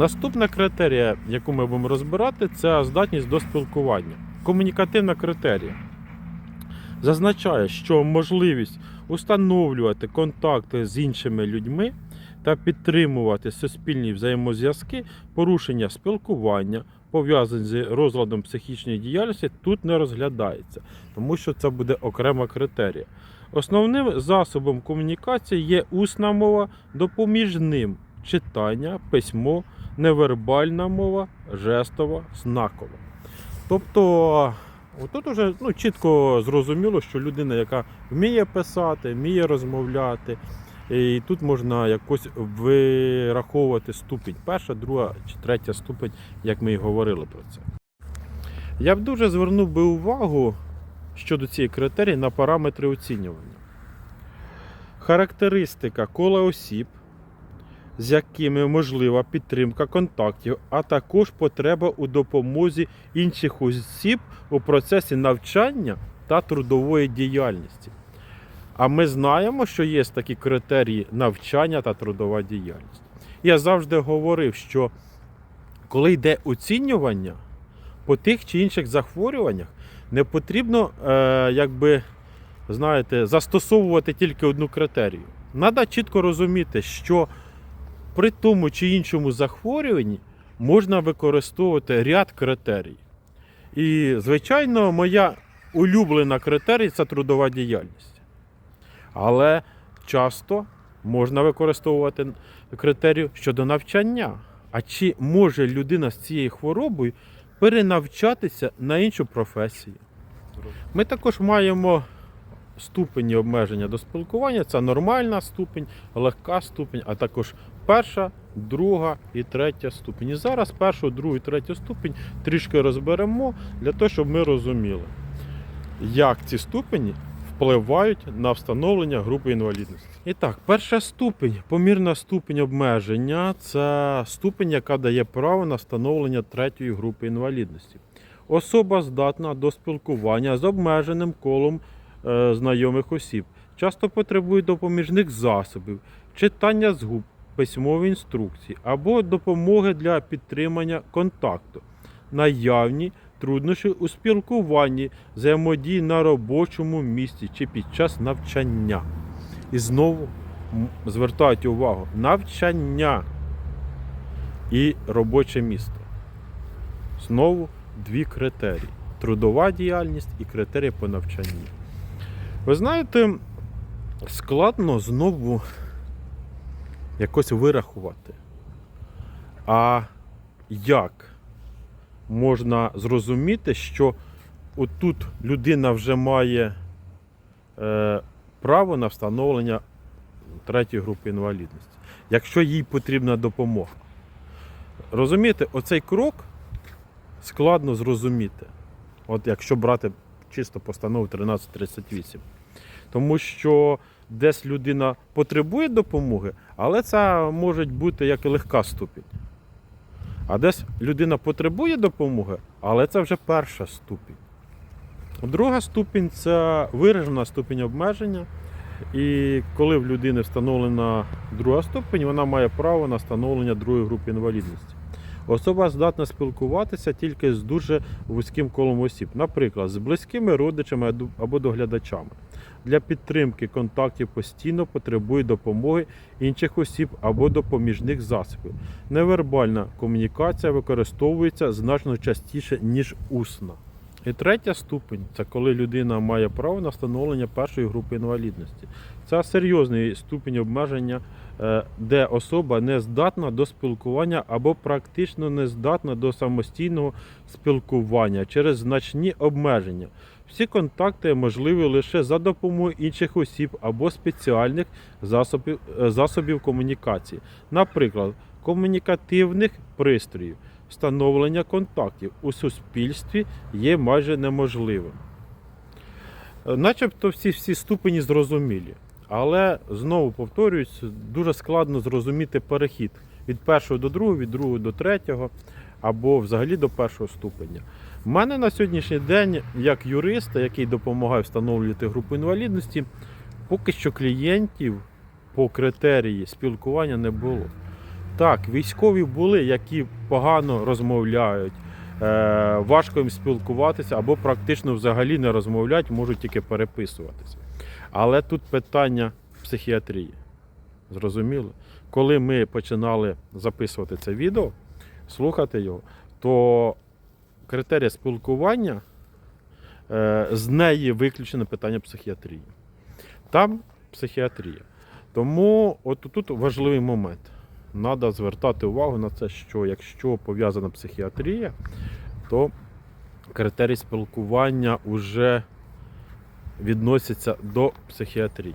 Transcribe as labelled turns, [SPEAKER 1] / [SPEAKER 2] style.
[SPEAKER 1] Наступна критерія, яку ми будемо розбирати, це здатність до спілкування. Комунікативна критерія зазначає, що можливість установлювати контакти з іншими людьми та підтримувати суспільні взаємозв'язки, порушення спілкування, пов'язані з розладом психічної діяльності, тут не розглядається, тому що це буде окрема критерія. Основним засобом комунікації є усна мова, допоміжним читання, письмо, невербальна мова, жестова, знакова. Тобто, тут вже ну, чітко зрозуміло, що людина, яка вміє писати, вміє розмовляти, і тут можна якось вираховувати ступінь. Перша, друга чи третя ступень, як ми і говорили про це. Я б дуже звернув би увагу щодо цієї критерії на параметри оцінювання. Характеристика кола осіб, з якими можлива підтримка контактів, а також потреба у допомозі інших осіб у процесі навчання та трудової діяльності. А ми знаємо, що є такі критерії навчання та трудова діяльність. Я завжди говорив, що коли йде оцінювання по тих чи інших захворюваннях, не потрібно, е, якби, знаєте, застосовувати тільки одну критерію. Треба чітко розуміти, що при тому чи іншому захворюванні можна використовувати ряд критерій. І, звичайно, моя улюблена критерій це трудова діяльність. Але часто можна використовувати критерію щодо навчання. А чи може людина з цією хворобою перенавчатися на іншу професію? Ми також маємо ступені обмеження до спілкування. Це нормальна ступень, легка ступень, а також перша, друга і третя ступень. І зараз першу, другу і третю ступень трішки розберемо для того, щоб ми розуміли, як ці ступені впливають на встановлення групи інвалідності. І так, перша ступень, помірна ступень обмеження це ступень, яка дає право на встановлення третьої групи інвалідності. Особа здатна до спілкування з обмеженим колом знайомих осіб, часто потребує допоміжних засобів, читання з губ, письмові інструкції або допомоги для підтримання контакту, наявні труднощі у спілкуванні, взаємодії на робочому місці чи під час навчання. І знову м, звертайте увагу, навчання і робоче місце. Знову дві критерії: трудова діяльність і критерії по навчанні. Ви знаєте, складно знову якось вирахувати. А як можна зрозуміти, що отут людина вже має е, право на встановлення третьої групи інвалідності, якщо їй потрібна допомога? Розумієте, оцей крок складно зрозуміти. От якщо брати чисто постанову 1338. Тому що десь людина потребує допомоги, але це може бути як і легка ступінь. А десь людина потребує допомоги, але це вже перша ступінь. Друга ступінь це виражена ступінь обмеження. І коли в людини встановлена друга ступінь, вона має право на встановлення другої групи інвалідності. Особа здатна спілкуватися тільки з дуже вузьким колом осіб, наприклад, з близькими родичами або доглядачами. Для підтримки контактів постійно потребує допомоги інших осіб або допоміжних засобів. Невербальна комунікація використовується значно частіше, ніж усна. І третя ступень це коли людина має право на встановлення першої групи інвалідності. Це серйозний ступінь обмеження, е, де особа не здатна до спілкування або практично не здатна до самостійного спілкування через значні обмеження. Всі контакти можливі лише за допомогою інших осіб або спеціальних засобів, е, засобів комунікації, наприклад, комунікативних пристроїв. Встановлення контактів у суспільстві є майже неможливим. Е, Начебто всі, всі ступені зрозумілі, але знову повторююсь, дуже складно зрозуміти перехід від першого до другого, від другого до третього, або взагалі до першого ступеня. У мене на сьогоднішній день, як юриста, який допомагає встановлювати групу інвалідності, поки що клієнтів по критерії спілкування не було. Так, військові були, які погано розмовляють, е, важко їм спілкуватися або практично взагалі не розмовляють, можуть тільки переписуватися. Але тут питання психіатрії. Зрозуміло? Коли ми починали записувати це відео, слухати його, то критерія спілкування е, з неї виключено питання психіатрії. Там психіатрія. Тому от тут важливий момент. Треба звертати увагу на це, що якщо пов'язана психіатрія, то критерій спілкування вже відносяться до психіатрії.